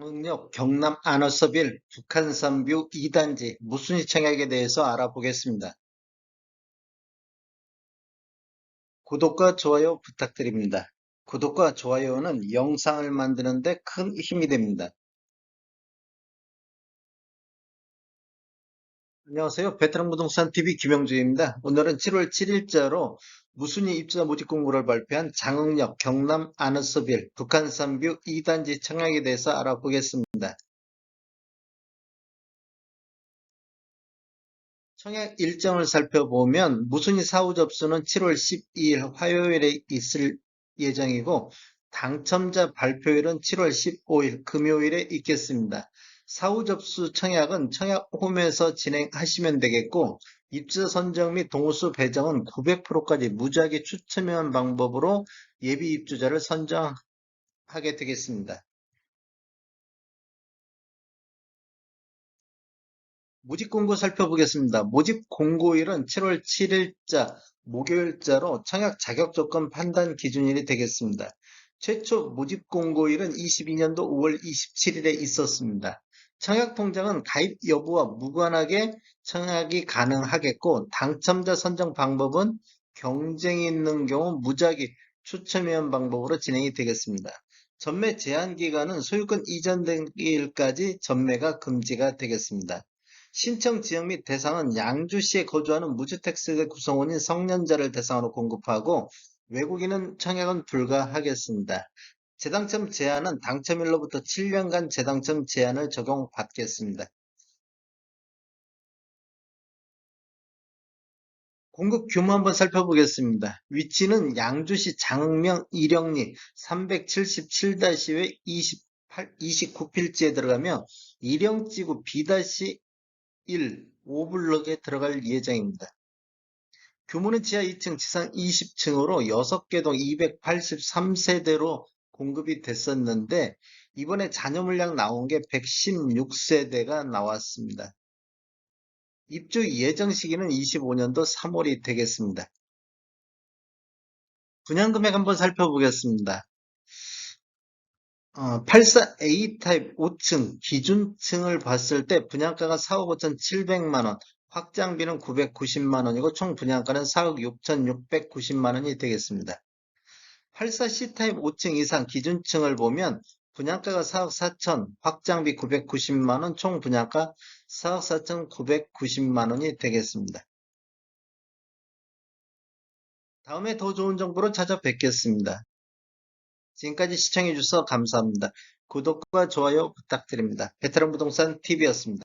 장흥역 경남 안어서빌 북한산뷰 2단지 무순위 청약에 대해서 알아보겠습니다. 구독과 좋아요 부탁드립니다. 구독과 좋아요는 영상을 만드는데 큰 힘이 됩니다. 안녕하세요. 베테랑 부동산 TV 김영주입니다. 오늘은 7월 7일자로 무순위 입주자 모집 공고를 발표한 장흥역 경남 아너스빌 북한산뷰 2단지 청약에 대해서 알아보겠습니다. 청약 일정을 살펴보면 무순위 사후 접수는 7월 12일 화요일에 있을 예정이고 당첨자 발표일은 7월 15일 금요일에 있겠습니다. 사후 접수 청약은 청약 홈에서 진행하시면 되겠고 입주자 선정 및 동호수 배정은 900%까지 무작위 추첨한 방법으로 예비 입주자를 선정하게 되겠습니다. 모집 공고 살펴보겠습니다. 모집 공고일은 7월 7일자 목요일자로 청약 자격 조건 판단 기준일이 되겠습니다. 최초 모집 공고일은 22년도 5월 27일에 있었습니다. 청약 통장은 가입 여부와 무관하게 청약이 가능하겠고 당첨자 선정 방법은 경쟁이 있는 경우 무작위 추첨위원 방법으로 진행이 되겠습니다. 전매 제한 기간은 소유권 이전 등기일까지 전매가 금지가 되겠습니다. 신청 지역 및 대상은 양주시에 거주하는 무주택세대 구성원인 성년자를 대상으로 공급하고 외국인은 청약은 불가하겠습니다. 재당첨 제한은 당첨일로부터 7년간 재당첨 제한을 적용받겠습니다. 공급 규모 한번 살펴보겠습니다. 위치는 양주시 장흥명 일영리 377-회 28, 29필지에 들어가며 일영지구 B-1 5블럭에 들어갈 예정입니다. 규모는 지하 2층, 지상 20층으로 6개 동 283세대로 공급이 됐었는데 이번에 잔여 물량 나온 게 116세대가 나왔습니다. 입주 예정 시기는 25년도 3월이 되겠습니다. 분양 금액 한번 살펴보겠습니다. 어, 84A 타입 5층 기준층을 봤을 때 분양가가 4억 5,700만원, 확장비는 990만원이고 총 분양가는 4억 6,690만원이 되겠습니다. 84C 타입 5층 이상 기준층을 보면 분양가가 4억 4천, 확장비 990만원, 총 분양가 4억 4천 990만원이 되겠습니다. 다음에 더 좋은 정보로 찾아뵙겠습니다. 지금까지 시청해주셔서 감사합니다. 구독과 좋아요 부탁드립니다. 베테랑 부동산 TV였습니다.